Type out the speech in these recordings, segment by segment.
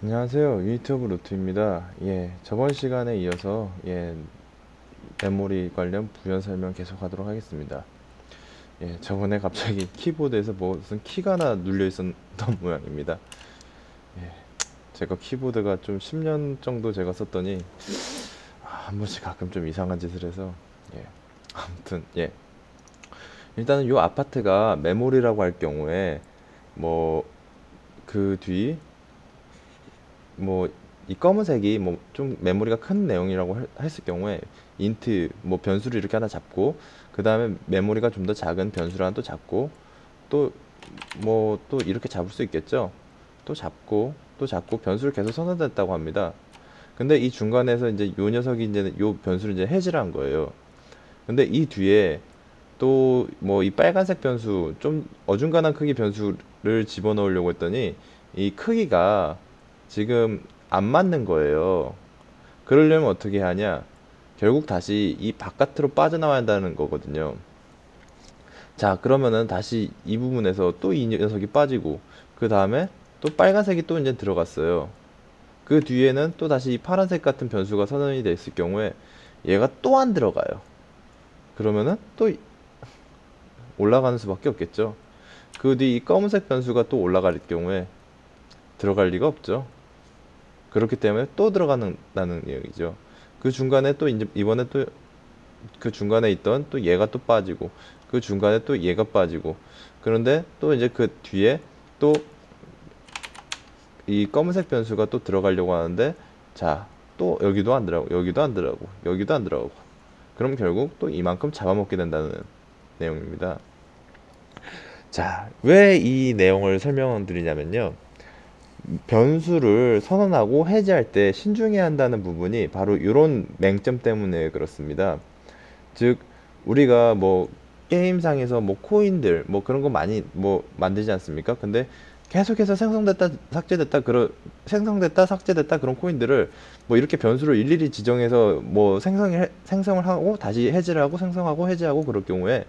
안녕하세요. 유튜브 루트입니다. 예 저번 시간에 이어서 예 메모리 관련 부연 설명 계속 하도록 하겠습니다. 예 저번에 갑자기 키보드에서 무슨 키가 하나 눌려 있었던 모양입니다. 예 제가 키보드가 좀 10년 정도 제가 썼더니 아, 한 번씩 가끔 좀 이상한 짓을 해서 예 아무튼 예. 일단은 요 아파트가 메모리라고 할 경우에 뭐 그 뒤 뭐 이 검은색이 뭐 좀 메모리가 큰 내용이라고 했을 경우에 인트 뭐 변수를 이렇게 하나 잡고 그 다음에 메모리가 좀 더 작은 변수를 하나 또 잡고 또 뭐 또 이렇게 잡을 수 있겠죠? 또 잡고 또 잡고 변수를 계속 선언했다고 합니다. 근데 이 중간에서 이제 요 녀석이 이제 요 변수를 이제 해지를 한 거예요. 근데 이 뒤에 또 뭐 이 빨간색 변수 좀 어중간한 크기 변수를 집어넣으려고 했더니 이 크기가 지금 안 맞는 거예요. 그러려면 어떻게 하냐? 결국 다시 이 바깥으로 빠져나와야 한다는 거거든요. 자, 그러면은 다시 이 부분에서 또 이 녀석이 빠지고, 그 다음에 또 빨간색이 또 이제 들어갔어요. 그 뒤에는 또 다시 이 파란색 같은 변수가 선언이 됐을 경우에 얘가 또 안 들어가요. 그러면은 또 올라가는 수밖에 없겠죠. 그 뒤 이 검은색 변수가 또 올라갈 경우에 들어갈 리가 없죠. 그렇기 때문에 또 들어가는다는 얘기죠. 그 중간에 또 이제 이번에 또 그 중간에 있던 또 얘가 또 빠지고 그 중간에 또 얘가 빠지고 그런데 또 이제 그 뒤에 또 이 검은색 변수가 또 들어가려고 하는데 자 또 여기도 안 들어가고 여기도 안 들어가고 여기도 안 들어가고 그럼 결국 또 이만큼 잡아먹게 된다는 내용입니다. 자, 왜 이 내용을 설명드리냐면요. 변수를 선언하고 해제할 때 신중해야 한다는 부분이 바로 이런 맹점 때문에 그렇습니다. 즉 우리가 뭐 게임상에서 뭐 코인들 뭐 그런 거 많이 뭐 만들지 않습니까? 근데 계속해서 생성됐다 삭제됐다 그런 생성됐다 삭제됐다 그런 코인들을 뭐 이렇게 변수를 일일이 지정해서 뭐 생성 생성을 하고 다시 해제를 하고 생성하고 해제하고 그럴 경우에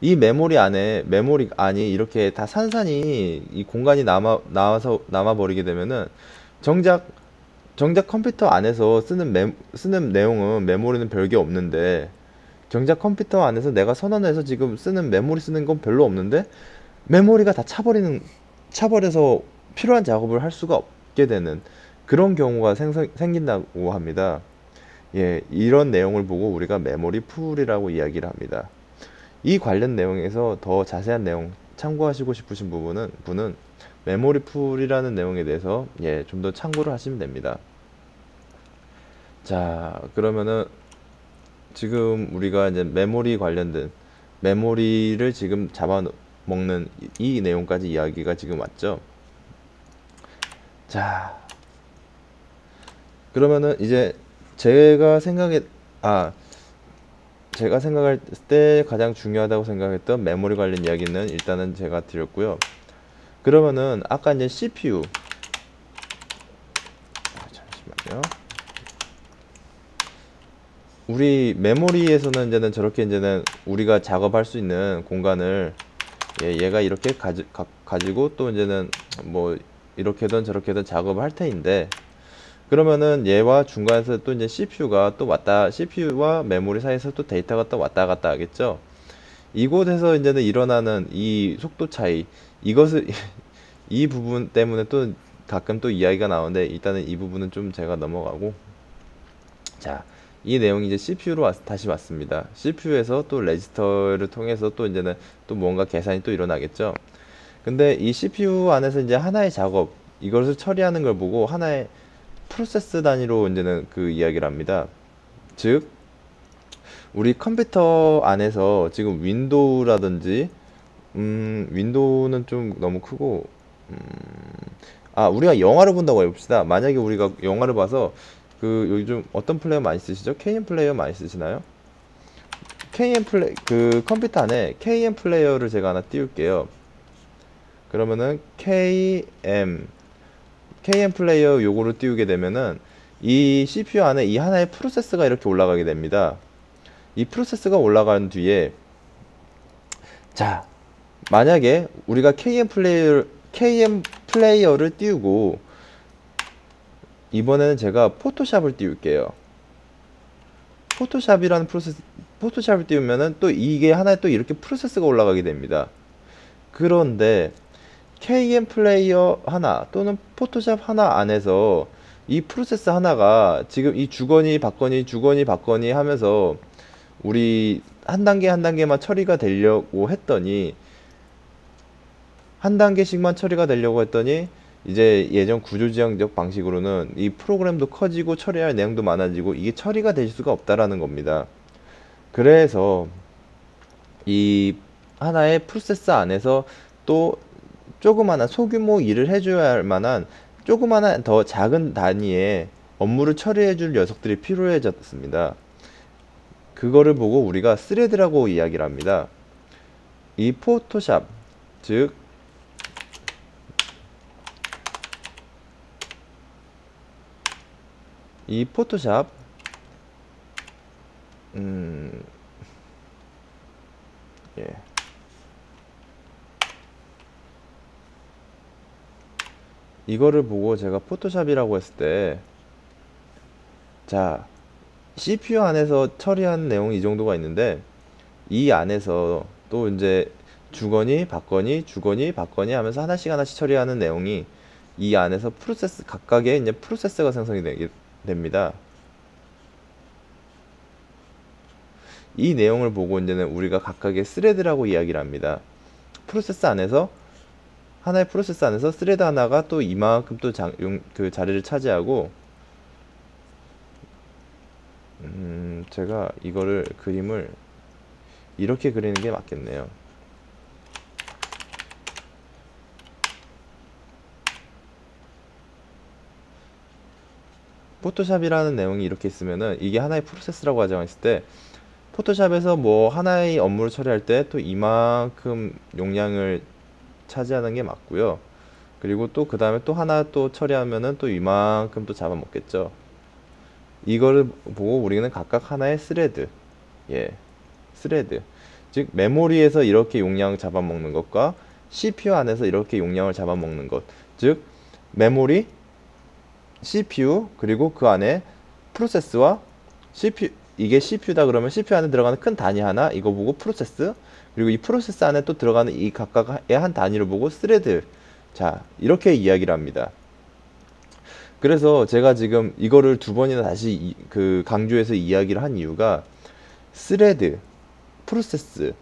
이 메모리 안에 메모리 안이 이렇게 다 산산이 이 공간이 남아 나와서 남아 버리게 되면은 정작 정작 컴퓨터 안에서 쓰는 메, 쓰는 내용은 메모리는 별게 없는데 정작 컴퓨터 안에서 내가 선언해서 지금 쓰는 메모리 쓰는 건 별로 없는데 메모리가 다 차버리는 차버려서 필요한 작업을 할 수가 없게 되는 그런 경우가 생성, 생긴다고 합니다. 예, 이런 내용을 보고 우리가 메모리 풀이라고 이야기를 합니다. 이 관련 내용에서 더 자세한 내용 참고하시고 싶으신 부분은 분은 메모리 풀이라는 내용에 대해서 예, 좀 더 참고를 하시면 됩니다. 자, 그러면은 지금 우리가 이제 메모리 관련된 메모리를 지금 잡아먹는 이 내용까지 이야기가 지금 왔죠. 자, 그러면은 이제 제가 생각에 아 제가 생각할 때 가장 중요하다고 생각했던 메모리 관련 이야기는 일단은 제가 드렸고요. 그러면은 아까 이제 CPU 아, 잠시만요. 우리 메모리에서는 이제는 저렇게 이제는 우리가 작업할 수 있는 공간을 예, 얘가 이렇게 가지, 가, 가지고 또 이제는 뭐 이렇게든 저렇게든 작업을 할 테인데 그러면은 얘와 중간에서 또 이제 CPU가 또 왔다 CPU와 메모리 사이에서 또 데이터가 또 왔다 갔다 하겠죠. 이곳에서 이제는 일어나는 이 속도 차이 이것을 이 부분 때문에 또 가끔 또 이야기가 나오는데 일단은 이 부분은 좀 제가 넘어가고 자. 이 내용이 이제 CPU로 왔, 다시 왔습니다. CPU에서 또 레지스터를 통해서 또 이제는 또 뭔가 계산이 또 일어나겠죠. 근데 이 CPU 안에서 이제 하나의 작업, 이것을 처리하는 걸 보고 하나의 프로세스 단위로 이제는 그 이야기를 합니다. 즉, 우리 컴퓨터 안에서 지금 윈도우라든지, 음, 윈도우는 좀 너무 크고, 음, 아, 우리가 영화를 본다고 해봅시다. 만약에 우리가 영화를 봐서, 그, 요즘 어떤 플레이어 많이 쓰시죠? KM 플레이어 많이 쓰시나요? KM 플레이, 그 컴퓨터 안에 KM 플레이어를 제가 하나 띄울게요. 그러면은 KM, KM 플레이어 요거를 띄우게 되면은 이 CPU 안에 이 하나의 프로세스가 이렇게 올라가게 됩니다. 이 프로세스가 올라간 뒤에 자 만약에 우리가 KM 플레이어 KM 플레이어를 띄우고 이번에는 제가 포토샵을 띄울게요. 포토샵이라는 프로세스 포토샵을 띄우면은 또 이게 하나의 또 이렇게 프로세스가 올라가게 됩니다. 그런데 KM 플레이어 하나 또는 포토샵 하나 안에서 이 프로세스 하나가 지금 이 주거니 받거니 주거니 받거니 하면서 우리 한 단계 한 단계만 처리가 되려고 했더니 한 단계씩만 처리가 되려고 했더니 이제 예전 구조지향적 방식으로는 이 프로그램도 커지고 처리할 내용도 많아지고 이게 처리가 될 수가 없다라는 겁니다. 그래서 이 하나의 프로세스 안에서 또 조그마한 소규모 일을 해줘야 할 만한 조그마한 더 작은 단위의 업무를 처리해 줄 녀석들이 필요해졌습니다. 그거를 보고 우리가 스레드라고 이야기를 합니다. 이 포토샵, 즉 이 포토샵 음, 예. 이거를 보고 제가 포토샵이라고 했을 때, 자, CPU 안에서 처리한 내용이 이 정도가 있는데, 이 안에서 또 이제 주거니, 받거니, 주거니, 받거니 하면서 하나씩 하나씩 처리하는 내용이 이 안에서 프로세스, 각각의 이제 프로세스가 생성이 되, 됩니다. 이 내용을 보고 이제는 우리가 각각의 스레드라고 이야기를 합니다. 프로세스 안에서 하나의 프로세스 안에서 스레드 하나가 또 이만큼 또그 자리를 차지하고 음, 제가 이거를 그림을 이렇게 그리는 게 맞겠네요. 포토샵이라는 내용이 이렇게 있으면은 이게 하나의 프로세스라고 가정했을 때 포토샵에서 뭐 하나의 업무를 처리할 때 또 이만큼 용량을 차지하는 게 맞고요. 그리고 또 그 다음에 또 하나 또 처리하면은 또 이만큼 또 잡아먹겠죠. 이거를 보고 우리는 각각 하나의 스레드, 예, 스레드. 즉 메모리에서 이렇게 용량 잡아먹는 것과 CPU 안에서 이렇게 용량을 잡아먹는 것. 즉 메모리, CPU 그리고 그 안에 프로세스와 CPU 이게 CPU다 그러면 CPU 안에 들어가는 큰 단위 하나 이거 보고 프로세스 그리고 이 프로세스 안에 또 들어가는 이 각각의 한 단위를 보고 스레드 자 이렇게 이야기를 합니다 그래서 제가 지금 이거를 두 번이나 다시 이, 그 강조해서 이야기를 한 이유가 스레드 프로세스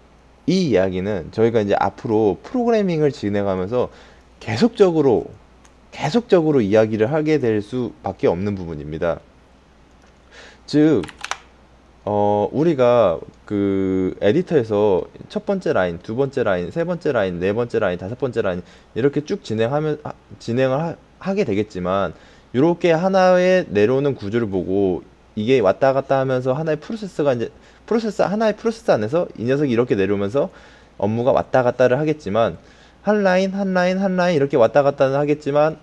이 이야기는 저희가 이제 앞으로 프로그래밍을 진행하면서 계속적으로 계속적으로 이야기를 하게 될 수밖에 없는 부분입니다. 즉 어, 우리가 그 에디터에서 첫 번째 라인, 두 번째 라인, 세 번째 라인, 네 번째 라인, 다섯 번째 라인 이렇게 쭉 진행하면 하, 진행을 하, 게 되겠지만 이렇게 하나의 내려오는 구조를 보고 이게 왔다 갔다 하면서 하나의 프로세스가 이제 프로세스 하나의 프로세스 안에서 이 녀석이 이렇게 내려오면서 업무가 왔다 갔다를 하겠지만 한 라인 한 라인 한 라인 이렇게 왔다 갔다는 하겠지만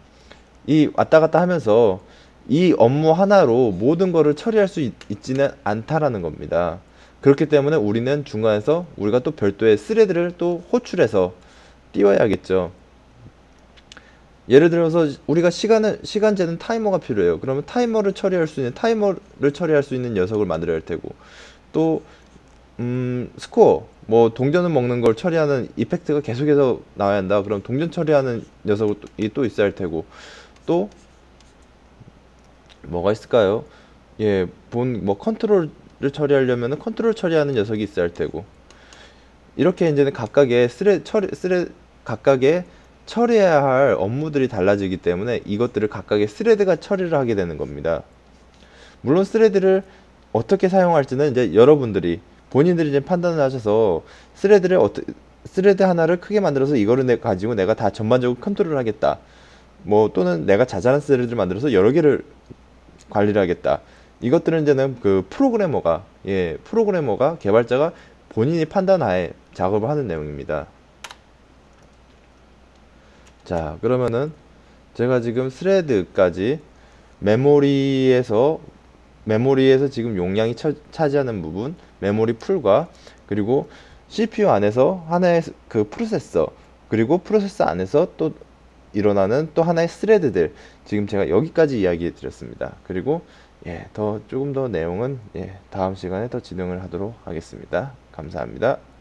이 왔다 갔다 하면서 이 업무 하나로 모든 것을 처리할 수 있, 지는 않다라는 겁니다. 그렇기 때문에 우리는 중간에서 우리가 또 별도의 스레드를 또 호출해서 띄워야겠죠. 예를 들어서 우리가 시간을 시간 재는 타이머가 필요해요. 그러면 타이머를 처리할 수 있는 타이머를 처리할 수 있는 녀석을 만들어야 할 테고 또 음, 스코어 뭐 동전을 먹는 걸 처리하는 이펙트가 계속해서 나와야 한다. 그럼 동전 처리하는 녀석이 또 있어야 할 테고 또 뭐가 있을까요? 예, 본 뭐 컨트롤을 처리하려면 컨트롤 처리하는 녀석이 있어야 할 테고 이렇게 이제는 각각의 스레 처리 스레 각각의 처리해야 할 업무들이 달라지기 때문에 이것들을 각각의 스레드가 처리를 하게 되는 겁니다. 물론 스레드를 어떻게 사용할지는 이제 여러분들이 본인들이 이제 판단을 하셔서 스레드를 어떻게 스레드 하나를 크게 만들어서 이거를 내 가지고 내가 다 전반적으로 컨트롤을 하겠다. 뭐 또는 내가 자잘한 스레드를 만들어서 여러 개를 관리를 하겠다. 이것들은 이제는 그 프로그래머가 예 프로그래머가 개발자가 본인이 판단하에 작업을 하는 내용입니다. 자 그러면은 제가 지금 스레드까지 메모리에서 메모리에서 지금 용량이 처, 차지하는 부분 메모리 풀과 그리고 CPU 안에서 하나의 그 프로세서 그리고 프로세서 안에서 또 일어나는 또 하나의 스레드들 지금 제가 여기까지 이야기해 드렸습니다. 그리고 예, 더 조금 더 내용은 예, 다음 시간에 더 진행을 하도록 하겠습니다. 감사합니다.